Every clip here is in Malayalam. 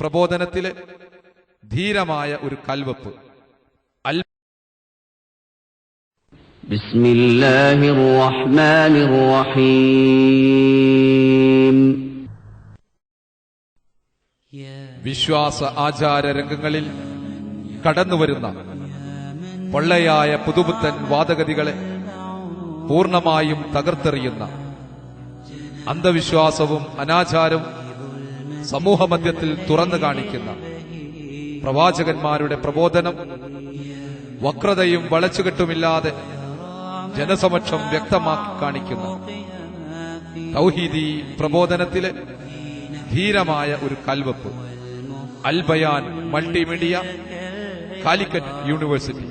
പ്രബോധനത്തിലെ ധീരമായ ഒരു കൽവപ്പ്. വിശ്വാസ ആചാര രംഗങ്ങളിൽ കടന്നുവരുന്ന പൊള്ളയായ പുതുപുത്തൻ വാദഗതികളെ പൂർണമായും തകർത്തെറിയുന്ന അന്ധവിശ്വാസവും അനാചാരവും സമൂഹമധ്യത്തിൽ തുറന്നു കാണിക്കുന്ന പ്രവാചകന്മാരുടെ പ്രബോധനം വക്രതയും വളച്ചുകെട്ടുമില്ലാതെ ജനസമക്ഷം വ്യക്തമാക്കി കാണിക്കുന്ന തൗഹീദി പ്രബോധനത്തിലെ ധീരമായ ഒരു കൽവെപ്പ് അൽബയാൻ മൾട്ടിമീഡിയ കാലിക്കറ്റ് യൂണിവേഴ്സിറ്റി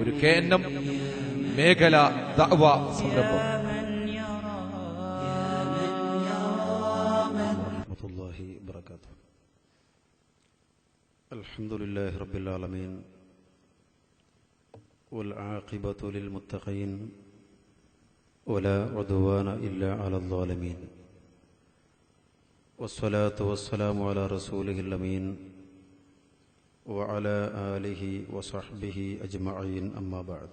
ഒരു കെ എൻ എം മേഖല ദഅവ സംരംഭം. وبركاته الحمد لله رب العالمين والعاقبة للمتقين ولا عدوان إلا على الظالمين والصلاة والسلام على رسوله الأمين وعلى آله وصحبه أجمعين أما بعد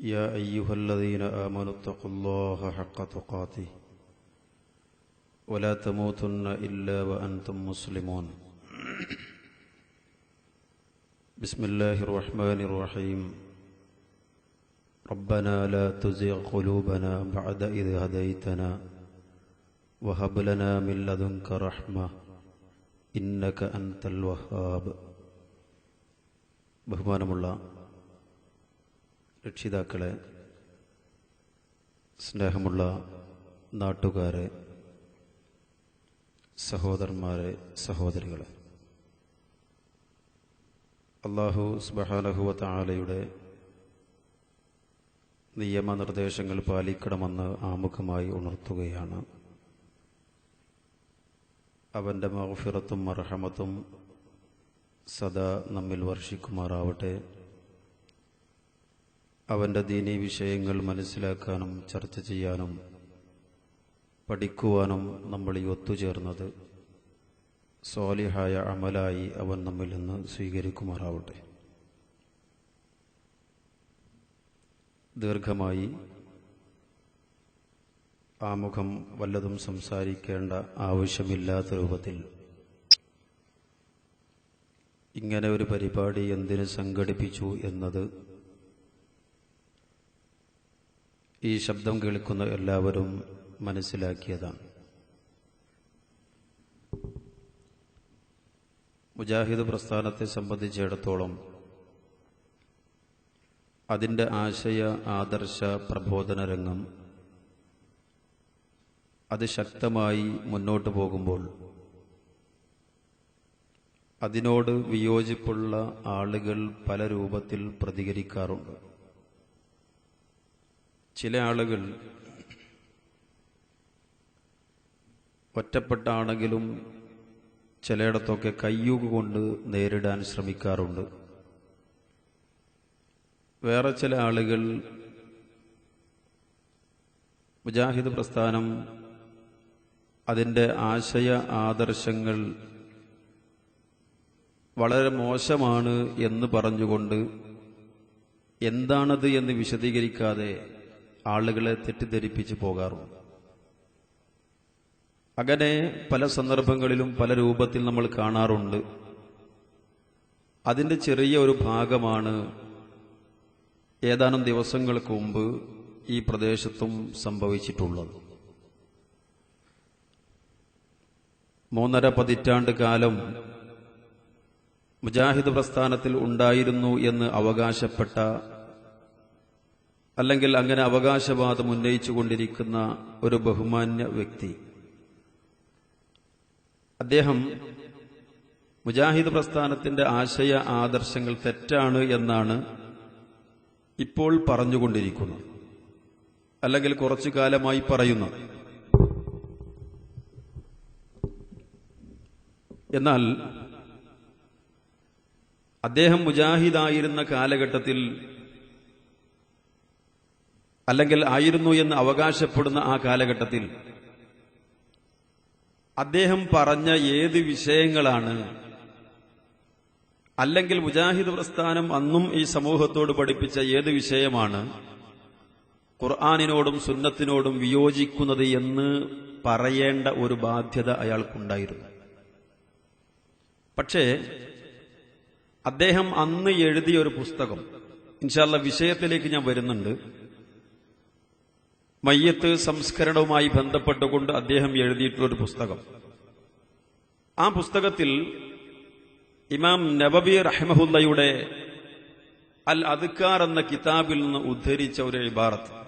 يا أيها الذين آمنوا اتقوا الله حق تقاته ولا تموتن إلا وأنتم مسلمون بسم الله الرحمن الرحيم ربنا لا تزغ قلوبنا بعد إذ هديتنا وهب لنا من لدنك رحمة إنك أنت الوهاب ബഹുമാനമുള്ള രക്ഷിതാക്കളെ സ്നേഹമുള്ള നാട്ടുകാരെ സഹോദരന്മാരെ സഹോദരികളെ. അള്ളാഹു സുബഹാനഹുവത്ത ആലയുടെ നിയമനിർദ്ദേശങ്ങൾ പാലിക്കണമെന്ന് ആമുഖമായി ഉണർത്തുകയാണ്. അവന്റെ മഹഫിറത്തും മർഹമത്തും സദാ നമ്മിൽ വർഷിക്കുമാറാവട്ടെ. അവന്റെ ദീനീ വിഷയങ്ങൾ മനസ്സിലാക്കാനും ചർച്ച ചെയ്യാനും പഠിക്കുവാനും നമ്മൾ ഈ ഒത്തുചേർന്നത് സ്വാലിഹായ അമലായി അവൻ നമ്മിൽ നിന്ന് സ്വീകരിക്കുമാറാവട്ടെ. ദീർഘമായി ആമുഖം വല്ലതും സംസാരിക്കേണ്ട ആവശ്യമില്ലാത്ത രൂപത്തിൽ ഇങ്ങനെ ഒരു പരിപാടി എന്തിനു സംഘടിപ്പിച്ചു എന്നത് ഈ ശബ്ദം കേൾക്കുന്ന എല്ലാവരും മനസ്സിലാക്കിയതാണ്. മുജാഹിദ് പ്രസ്ഥാനത്തെ സംബന്ധിച്ചിടത്തോളം അതിന്റെ ആശയ ആദർശ പ്രബോധന രംഗം അത് ശക്തമായി മുന്നോട്ട് പോകുമ്പോൾ അതിനോട് വിയോജിപ്പുള്ള ആളുകൾ പല രൂപത്തിൽ പ്രതികരിക്കാറുണ്ട്. ചില ആളുകൾ ഒറ്റപ്പെട്ടാണെങ്കിലും ചിലയിടത്തൊക്കെ കൊണ്ട് നേരിടാൻ ശ്രമിക്കാറുണ്ട്. വേറെ ചില ആളുകൾ മുജാഹിദ് പ്രസ്ഥാനം അതിന്റെ ആശയ ആദർശങ്ങൾ വളരെ മോശമാണ് എന്ന് പറഞ്ഞുകൊണ്ട് എന്താണത് എന്ന് വിശദീകരിക്കാതെ ആളുകളെ തെറ്റിദ്ധരിപ്പിച്ച് പോകാറുണ്ട്. അങ്ങനെ പല സന്ദർഭങ്ങളിലും പല രൂപത്തിൽ നമ്മൾ കാണാറുണ്ട്. അതിന്റെ ചെറിയ ഒരു ഭാഗമാണ് ഏതാനും ദിവസങ്ങൾക്ക് മുമ്പ് ഈ പ്രദേശത്തും സംഭവിച്ചിട്ടുള്ളത്. മൂന്നര പതിറ്റാണ്ട് കാലം മുജാഹിദ് പ്രസ്ഥാനത്തിൽ ഉണ്ടായിരുന്നു എന്ന് അവകാശപ്പെട്ട അല്ലെങ്കിൽ അങ്ങനെ അവകാശവാദം ഉന്നയിച്ചുകൊണ്ടിരിക്കുന്ന ഒരു ബഹുമാന്യ വ്യക്തി അദ്ദേഹം മുജാഹിദ് പ്രസ്ഥാനത്തിന്റെ ആശയ ആദർശങ്ങൾ തെറ്റാണ് എന്നാണ് ഇപ്പോൾ പറഞ്ഞുകൊണ്ടിരിക്കുന്നത്. അല്ലെങ്കിൽ കുറച്ചു കാലമായി പറയുന്നത്. എന്നാൽ അദ്ദേഹം മുജാഹിദായിരുന്ന കാലഘട്ടത്തിൽ അല്ലെങ്കിൽ ആയിരുന്നു എന്ന് അവകാശപ്പെടുന്ന ആ കാലഘട്ടത്തിൽ അദ്ദേഹം പറഞ്ഞ ഏത് വിഷയങ്ങളാണ്? അല്ലെങ്കിൽ മുജാഹിദ് പ്രസ്ഥാനം അന്നും ഈ സമൂഹത്തോട് പഠിപ്പിച്ച ഏത് വിഷയമാണ്? ഖുർആാനിനോടും സുന്നത്തിനോടും വിയോജിക്കുന്നത് എന്ന് പറയേണ്ട ഒരു ബാധ്യത അയാൾക്കുണ്ടായിരുന്നു. പക്ഷേ അദ്ദേഹം അന്ന് എഴുതിയ ഒരു പുസ്തകം ഇൻഷാല്ല വിഷയത്തിലേക്ക് ഞാൻ വരുന്നുണ്ട്. മയ്യത്ത് സംസ്കരണവുമായി ബന്ധപ്പെട്ടുകൊണ്ട് അദ്ദേഹം എഴുതിയിട്ടുള്ള ഒരു പുസ്തകം. ആ പുസ്തകത്തിൽ ഇമാം നബബി റഹ്മഹുല്ലയുടെ അൽ അദ്ക്കാർ എന്ന കിതാബിൽ നിന്ന് ഉദ്ധരിച്ച ഒരു ഇബാറത്ത്.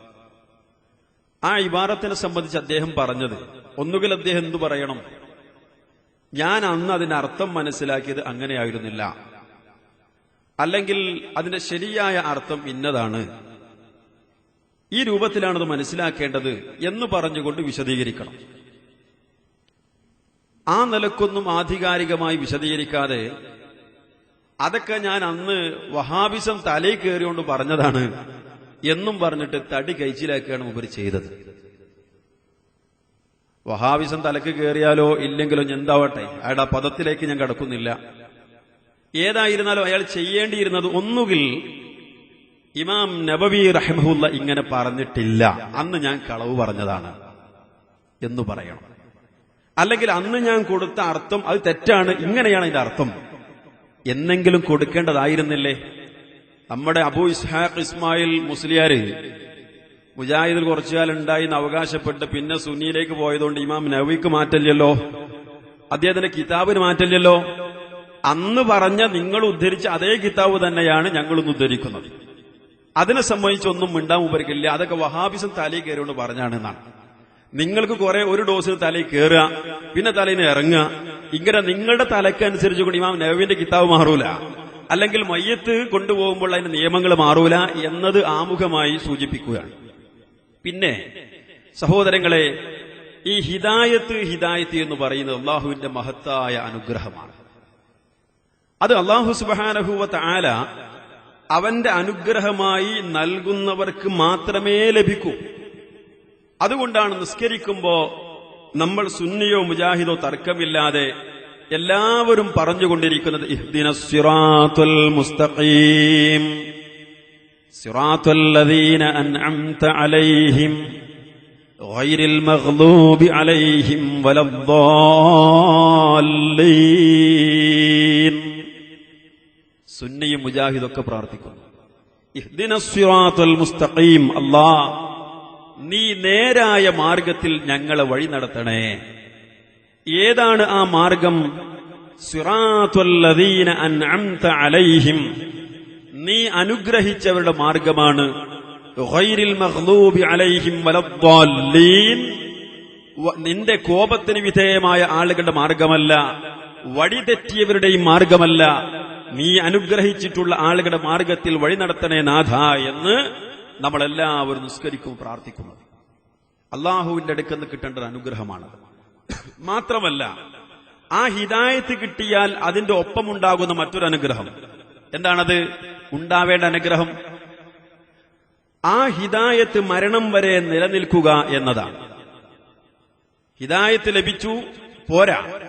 ആ ഇബാറത്തിനെ സംബന്ധിച്ച് അദ്ദേഹം പറഞ്ഞത് ഒന്നുകിൽ അദ്ദേഹം എന്തു പറയണം? ഞാൻ അന്ന് അതിന്റെ അർത്ഥം മനസ്സിലാക്കിയത് അങ്ങനെയായിരുന്നില്ല. അല്ലെങ്കിൽ അതിന്റെ ശരിയായ അർത്ഥം ഇന്നതാണ്. ഈ രൂപത്തിലാണത് മനസ്സിലാക്കേണ്ടത് എന്ന് പറഞ്ഞുകൊണ്ട് വിശദീകരിക്കണം. ആ നിലക്കൊന്നും ആധികാരികമായി വിശദീകരിക്കാതെ അതൊക്കെ ഞാൻ അന്ന് വഹാബിസം തലയിൽ കയറിയോണ്ട് പറഞ്ഞതാണ് എന്നും പറഞ്ഞിട്ട് തടി കൈച്ചിലാക്കുകയാണ് ഉപരി ചെയ്തത്. വഹാബിസം തലക്ക് കയറിയാലോ ഇല്ലെങ്കിലോ എന്താവട്ടെ? അയാളുടെ പദത്തിലേക്ക് ഞാൻ കടക്കുന്നില്ല. ഏതായിരുന്നാലും അയാൾ ചെയ്യേണ്ടിയിരുന്നത് ഒന്നുകിൽ ഇമാം നബവി റഹ്മുല്ല ഇങ്ങനെ പറഞ്ഞിട്ടില്ല. അന്ന് ഞാൻ കളവ് പറഞ്ഞതാണ്. എന്ന് പറയണം. അല്ലെങ്കിൽ അന്ന് ഞാൻ കൊടുത്ത അർത്ഥം അത് തെറ്റാണ് ഇങ്ങനെയാണ് അതിന്റെ അർത്ഥം. എന്നെങ്കിലും കൊടുക്കേണ്ടതായിരുന്നില്ലേ? നമ്മുടെ അബു ഇസ്ഹാഖ് ഇസ്മായിൽ മുസ്ലിയാര് മുജാഹിദിൽ കുറച്ചുകാലുണ്ടായി എന്ന് അവകാശപ്പെട്ട് പിന്നെ സുന്നിയിലേക്ക് പോയതുകൊണ്ട് ഇമാം നവിക്ക് മാറ്റല്ലോ അദ്ദേഹത്തിന്റെ കിതാബിന് മാറ്റല്ലോ അന്ന് പറഞ്ഞ നിങ്ങൾ ഉദ്ധരിച്ച അതേ കിതാബ് തന്നെയാണ് ഞങ്ങളൊന്ന് ഉദ്ധരിക്കുന്നത്. അതിനെ സംബന്ധിച്ചൊന്നും മിണ്ടാൻ ഉപരിക്കില്ല. അതൊക്കെ വഹാബിസം തലയിൽ കയറിയോണ്ട് പറഞ്ഞാണെന്നാണ് നിങ്ങൾക്ക് കുറെ ഒരു ഡോസിന് തലയിൽ കയറുക പിന്നെ തലയിൽ ഇറങ്ങുക. ഇങ്ങനെ നിങ്ങളുടെ തലയ്ക്ക് കൂടി ഇമാം നവീന്റെ കിതാബ് മാറൂല. അല്ലെങ്കിൽ മയ്യത്ത് കൊണ്ടുപോകുമ്പോൾ അതിന്റെ നിയമങ്ങൾ മാറൂല എന്നത് ആമുഖമായി സൂചിപ്പിക്കുകയാണ്. പിന്നെ സഹോദരങ്ങളെ ഈ ഹിദായത്ത് ഹിദായത്ത് എന്ന് പറയുന്നത് അള്ളാഹുവിന്റെ മഹത്തായ അനുഗ്രഹമാണ്. അത് അള്ളാഹു സുബാനഹുവത്ത് ആല അവന്റെ അനുഗ്രഹമായി നൽകുന്നവർക്ക് മാത്രമേ ലഭിക്കൂ അതുകൊണ്ടാണ് നിസ്കരിക്കുമ്പോ നമ്മൾ സുന്നിയോ മുജാഹിദോ തർക്കമില്ലാതെ എല്ലാവരും പറഞ്ഞുകൊണ്ടിരിക്കുന്നത് ഇഹ്ദിന സിറാത്തുൽ മുസ്തഖീം സിറാത്തുൽ ലദീന അൻഅംത അലൈഹിം غير المغضوب عليهم ولا الضالين സുന്നിയും മുജാഹിദൊക്കെ പ്രാർത്ഥിക്കുന്നു. മുസ്തഖീം അല്ലാ നീ നേരായ മാർഗത്തിൽ ഞങ്ങളെ വഴി നടത്തണേ. ഏതാണ് ആ മാർഗം? സിറാത്തുൽ ലദീന അൻഅംത അലൈഹിം നീ അനുഗ്രഹിച്ചവരുടെ മാർഗമാണ്. ഗൈരിൽ മഖ്ലൂബി അലൈഹിം വലദ്ദാല്ലീൻ നിന്റെ കോപത്തിന് വിധേയമായ ആളുകളുടെ മാർഗമല്ല വഴിതെറ്റിയവരുടെയും മാർഗമല്ല നീ അനുഗ്രഹിച്ചിട്ടുള്ള ആളുകളുടെ മാർഗത്തിൽ വഴി നടത്തണേ നാഥ എന്ന് നമ്മളെല്ലാവരും നിസ്കരിക്കും പ്രാർത്ഥിക്കുന്നത് അള്ളാഹുവിന്റെ അടുക്കൽ നിന്ന് കിട്ടേണ്ട ഒരു അനുഗ്രഹമാണ്. മാത്രമല്ല ആ ഹിദായത്ത് കിട്ടിയാൽ അതിന്റെ ഒപ്പമുണ്ടാകുന്ന മറ്റൊരു അനുഗ്രഹം. എന്താണത്? ഉണ്ടാവേണ്ട അനുഗ്രഹം. ആ ഹിദായത്ത് മരണം വരെ നിലനിൽക്കുക എന്നതാണ്. ഹിദായത്ത് ലഭിച്ചു പോരാ.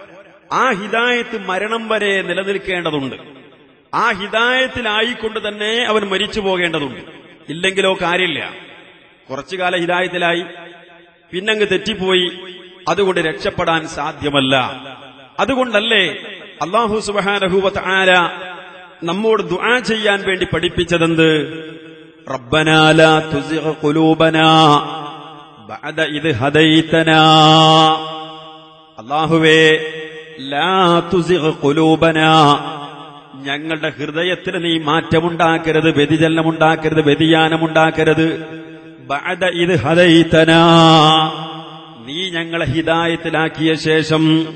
ആ ഹിദായത്ത് മരണം വരെ നിലനിൽക്കേണ്ടതുണ്ട്. ആ ഹിതായത്തിലായിക്കൊണ്ട് തന്നെ അവൻ മരിച്ചു പോകേണ്ടതുണ്ട്. ഇല്ലെങ്കിലോ കാര്യമില്ല. കുറച്ചു കാലം ഹിതായത്തിലായി പിന്നങ്ങ് തെറ്റിപ്പോയി. അതുകൊണ്ട് രക്ഷപ്പെടാൻ സാധ്യമല്ല. അതുകൊണ്ടല്ലേ അള്ളാഹു സുബാനഹൂവത്ത് ആര നമ്മോട് ദുആ ചെയ്യാൻ വേണ്ടി പഠിപ്പിച്ചതെന്ത്? ബഅദ ഹദൈതനാ. അല്ലാഹുവേ ലാ തുസിഗ് ഖുലൂബനാ. ഞങ്ങളുടെ ഹൃദയത്തിന് നീ മാറ്റമുണ്ടാക്കരുത് വ്യതിചലനമുണ്ടാക്കരുത് വ്യതിയാനമുണ്ടാക്കരുത്. ബഅദ ഇത് ഹദൈതനാ. നീ ഞങ്ങളെ ഹിതായത്തിലാക്കിയ ശേഷം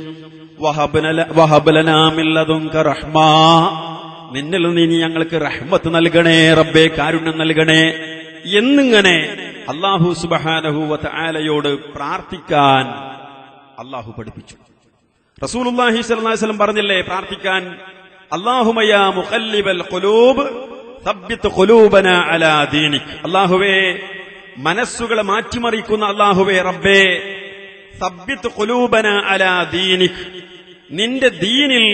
വഹബലനാമില്ലതും റഹ്മാ. നിന്നിൽ നീ ഞങ്ങൾക്ക് റഹ്മത്ത് നൽകണേ റബ്ബേ കാരുണ്യം നൽകണേ. എന്നിങ്ങനെ അള്ളാഹു സുബഹാനഹുവത്ത് ആലയോട് പ്രാർത്ഥിക്കാൻ അള്ളാഹു പഠിപ്പിച്ചു. അലൈഹി വസല്ലം പറഞ്ഞില്ലേ പ്രാർത്ഥിക്കാൻ മുഖല്ലിബൽ ഖുലൂബ് ഖുലൂബന അലാ അല്ലാഹുവേ മനസ്സുകളെ മാറ്റിമറിക്കുന്ന അള്ളാഹുവേ റബ്ബേ സബ്യത്ത് കുലൂബന അലാ ദീനിക്. നിന്റെ ദീനിൽ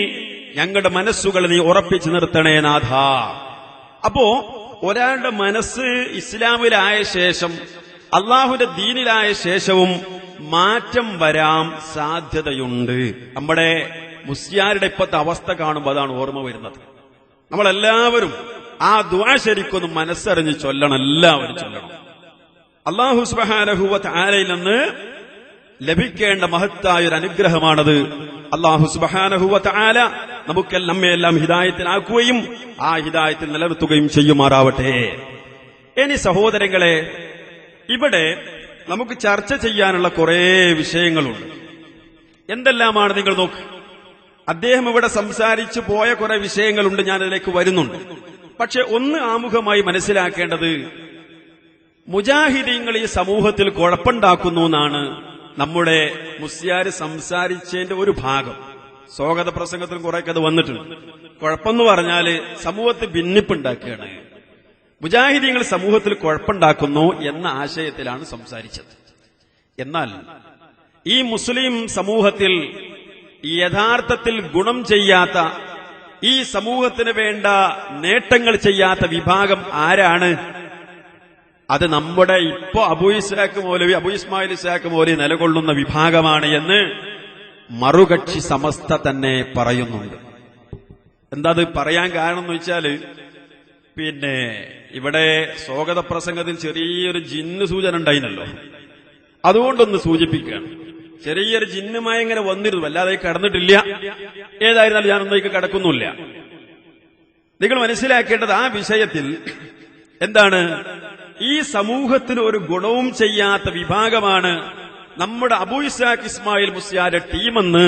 ഞങ്ങളുടെ മനസ്സുകൾ നീ ഉറപ്പിച്ചു നിർത്തണേ നാഥ. അപ്പോ ഒരാളുടെ മനസ്സ് ഇസ്ലാമിലായ ശേഷം അള്ളാഹുന്റെ ദീനിലായ ശേഷവും മാറ്റം വരാം സാധ്യതയുണ്ട്. നമ്മുടെ മുസ്ലിയാരുടെ ഇപ്പോഴത്തെ അവസ്ഥ കാണുമ്പോൾ അതാണ് ഓർമ്മ വരുന്നത്. നമ്മളെല്ലാവരും ആ ദ്വാ ശരിക്കൊന്ന് മനസ്സറിഞ്ഞ് ചൊല്ലണം എല്ലാവരും ചൊല്ലണം. അള്ളാഹു സുബഹാനഹുവത്ത് ആരയിൽ നിന്ന് ലഭിക്കേണ്ട മഹത്തായ ഒരു അനുഗ്രഹമാണത് അള്ളാഹു സുബഹാനഹുവത്ത് ആല നമുക്കെല്ലാം നമ്മയെല്ലാം ഹിതായത്തിനാക്കുകയും ആ ഹിതായത്തിൽ നിലനിർത്തുകയും ചെയ്യുമാറാവട്ടെ. ഇനി സഹോദരങ്ങളെ ഇവിടെ നമുക്ക് ചർച്ച ചെയ്യാനുള്ള കുറേ വിഷയങ്ങളുണ്ട്. എന്തെല്ലാമാണ് നിങ്ങൾ നോക്ക്? അദ്ദേഹം ഇവിടെ സംസാരിച്ചു പോയ കുറെ വിഷയങ്ങളുണ്ട് ഞാൻ അതിലേക്ക് വരുന്നുണ്ട്. പക്ഷെ ഒന്ന് ആമുഖമായി മനസ്സിലാക്കേണ്ടത് മുജാഹിദീങ്ങൾ ഈ സമൂഹത്തിൽ കുഴപ്പമുണ്ടാക്കുന്നു എന്നാണ് നമ്മുടെ മുസ്യാര് സംസാരിച്ചതിന്റെ ഒരു ഭാഗം. സ്വാഗത പ്രസംഗത്തിൽ കുറെയൊക്കെ അത് വന്നിട്ടുണ്ട്. കുഴപ്പമെന്ന് പറഞ്ഞാൽ സമൂഹത്തിൽ ഭിന്നിപ്പുണ്ടാക്കുകയാണ്. മുജാഹിദീങ്ങൾ സമൂഹത്തിൽ കുഴപ്പമുണ്ടാക്കുന്നു എന്ന ആശയത്തിലാണ് സംസാരിച്ചത്. എന്നാൽ ഈ മുസ്ലിം സമൂഹത്തിൽ യഥാർത്ഥത്തിൽ ഗുണം ചെയ്യാത്ത ഈ സമൂഹത്തിന് വേണ്ട നേട്ടങ്ങൾ ചെയ്യാത്ത വിഭാഗം ആരാണ്? അത് നമ്മുടെ ഇപ്പോ അബു ഇസ്ലാഖ് മൗലവി അബു ഇസ്മായിൽ ഇസ്ലാഖ് മൗലവി നിലകൊള്ളുന്ന വിഭാഗമാണ് എന്ന് മറുകക്ഷി സമസ്ത തന്നെ പറയുന്നുണ്ട്. എന്താ അത് പറയാൻ കാരണം എന്ന് വെച്ചാൽ പിന്നെ ഇവിടെ സ്വാഗത പ്രസംഗത്തിൽ ചെറിയൊരു ജിന്ന് സൂചന ഉണ്ടായിരുന്നല്ലോ അതുകൊണ്ടൊന്ന് സൂചിപ്പിക്കുകയാണ്. ചെറിയൊരു ചിഹ്നമായി ഇങ്ങനെ വന്നിരുന്നു. അല്ലാതെ കടന്നിട്ടില്ല. ഏതായിരുന്നാലും ഞാനൊന്നേക്ക് കടക്കുന്നില്ല നിങ്ങൾ മനസ്സിലാക്കേണ്ടത് ആ വിഷയത്തിൽ എന്താണ്? ഈ സമൂഹത്തിന് ഒരു ഗുണവും ചെയ്യാത്ത വിഭാഗമാണ് നമ്മുടെ അബു ഇസാഖ് ഇസ്മായിൽ മുസ്യാരെ ടീമെന്ന്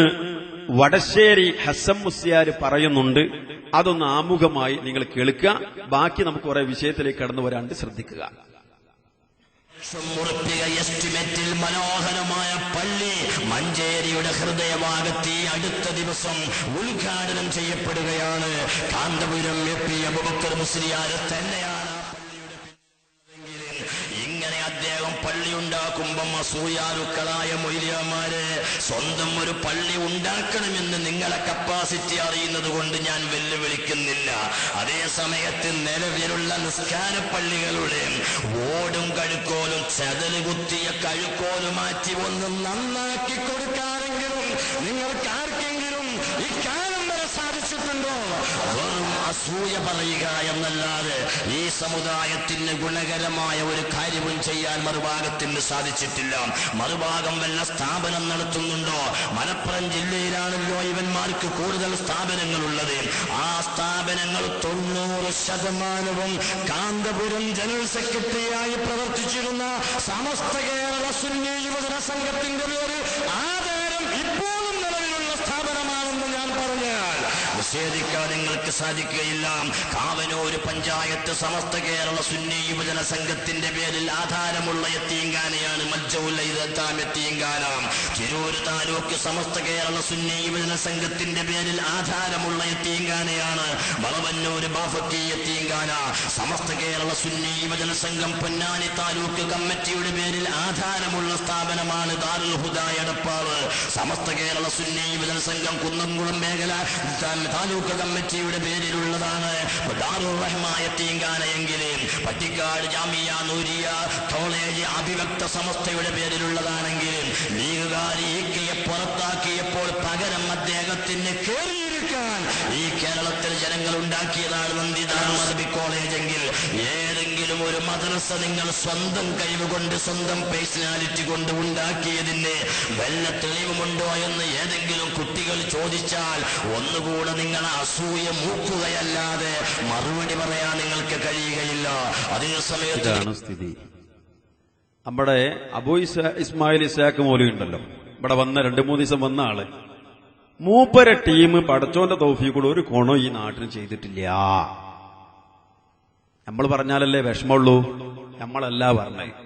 വടശ്ശേരി ഹസൻ മുസ്യാർ പറയുന്നുണ്ട്. അതൊന്ന് ആമുഖമായി നിങ്ങൾ കേൾക്കുക. ബാക്കി നമുക്ക് കുറെ വിഷയത്തിലേക്ക് കടന്നു വരാണ്ട് ശ്രദ്ധിക്കുക. മുറുപ്പിക എസ്റ്റിമേറ്റിൽ മനോഹരമായ പള്ളി മഞ്ചേരിയുടെ ഹൃദയഭാഗത്ത് ഈ അടുത്ത ദിവസം ഉദ്ഘാടനം ചെയ്യപ്പെടുകയാണ്. കാന്തപുരം എ പി അബുബക്കർ മുസ്ലിയാര് തന്നെയാണ് ഇങ്ങനെ അദ്ദേഹം പള്ളി ഉണ്ടാക്കുമ്പം അസൂയാലുക്കളായ മൊയ്ലിയന്മാര് സ്വന്തം ഒരു പള്ളി ഉണ്ടാക്കണമെന്ന് നിങ്ങളെ കപ്പാസിറ്റി അറിയുന്നത് കൊണ്ട് ഞാൻ വെല്ലുവിളിക്കുന്നില്ല. അതേ സമയത്ത് നിലവിലുള്ള നിസ്കാര പള്ളികളുടെ ഓടും കഴുക്കോലും ചതൽ കുത്തിയ കഴുക്കോലും മാറ്റി ഒന്ന് നന്നാക്കി കൊടുക്കാനെങ്കിലും നിങ്ങൾക്ക് ആർക്കെങ്കിലും ഇക്കാലം വരെ സാധിച്ചിട്ടുണ്ടോ വെറും അസൂയ പറയുക എന്നല്ലാതെ ഈ സമുദായത്തിന് ഗുണകരമായ ഒരു കാര്യവും ചെയ്യാൻ മറുഭാഗത്തിന് സാധിച്ചിട്ടില്ല. മറുഭാഗം വല്ല സ്ഥാപനം നടത്തുന്നുണ്ടോ? മലപ്പുറം ജില്ലയിലാണല്ലോ ഇവന്മാർക്ക് കൂടുതൽ സ്ഥാപനങ്ങൾ സ്ഥാപനങ്ങളുള്ളത്. ആ സ്ഥാപനങ്ങൾ തൊണ്ണൂറ് ശതമാനവും കാന്തപുരം ജനറൽ സെക്രട്ടറിയായി പ്രവർത്തിച്ചിരുന്ന സമസ്ത കേരള സുന്നി യുവജന സംഘത്തിന്റെ പേര് ആധാരം ഇപ്പോഴും നിലവിലുള്ള സ്ഥാപനമാണെന്ന് ഞാൻ പറഞ്ഞാൽ നിഷേധിക്കാൻ നിങ്ങൾക്ക് സാധിക്കുകയില്ല. കാവനൂര് പഞ്ചായത്ത് സമസ്ത കേരള സുന്നി യുവജന സംഘത്തിന്റെ പേരിൽ ആധാരമുള്ള എത്തിയങ്കാനയാണ് മജ്ജൗല്ലത്താം എത്തിയങ്കാന തിരൂർ താലൂക്ക് സമസ്ത കേരള സുന്നി യുവജന സംഘത്തിന്റെ പേരിൽ ആധാരമുള്ള എത്തിയങ്കാനയാണ് വളവന്നൂര് ബാഫക്കി എത്തിയങ്കാന സമസ്ത കേരള സുന്നി യുവജന സംഘം പൊന്നാനി താലൂക്ക് കമ്മിറ്റിയുടെ പേരിൽ ആധാരമുള്ള സ്ഥാപനമാണ് ദാരുൽ ഹുദ എടപ്പാൾ സമസ്ത കേരള സുന്നി യുവജന സംഘം കുന്നംകുളം മേഖല താലൂക്ക് കമ്മിറ്റിയുടെ പേരിലുള്ളതാണ്. എങ്കിലും പട്ടിക്കാട് ജാമിയ നൂരിയ കോളേജ് അഭിവക്ത സമസ്തയുടെ പേരിലുള്ളതാണെങ്കിലും ലീഗുകാർ ഈക്കയെ പുറത്താക്കിയപ്പോൾ പകരം അദ്ദേഹത്തിന് കയറിയിരിക്കാൻ ഈ കേരളത്തിൽ ജനങ്ങൾ ഉണ്ടാക്കിയതാണ് നന്ദിദാനം അറബി കോളേജ് എങ്കിൽ ഏതെങ്കിലും ഒരു മദ്രസ നിങ്ങൾ സ്വന്തം കഴിവ് കൊണ്ട് സ്വന്തം പേഴ്സണാലിറ്റി കൊണ്ട് ഉണ്ടാക്കിയതിന് വല്ല തെളിവുമുണ്ടോ എന്ന് ഏതെങ്കിലും കുട്ടികൾ ചോദിച്ചാൽ ഒന്നുകൂടെ നിങ്ങൾ അസൂയ മൂക്കുകയല്ലാതെ മറുപടി പറയാൻ നിങ്ങൾക്ക് കഴിയുകയില്ല. അതേ സമയത്താണ് സ്ഥിതി. നമ്മുടെ അബു ഇസ്മായിൽ ഇസാക്ക് മോലി ഉണ്ടല്ലോ. ഇവിടെ വന്ന രണ്ട് മൂന്ന് ദിവസം വന്ന ആൾ. മൂപ്പര ടീം പടച്ചോന്റെ തോഫിക്കൂടെ ഒരു ഗുണം ഈ നാട്ടിന് ചെയ്തിട്ടില്ല. നമ്മൾ പറഞ്ഞാലല്ലേ വിഷമമുള്ളൂ? നമ്മളല്ല പറഞ്ഞത്.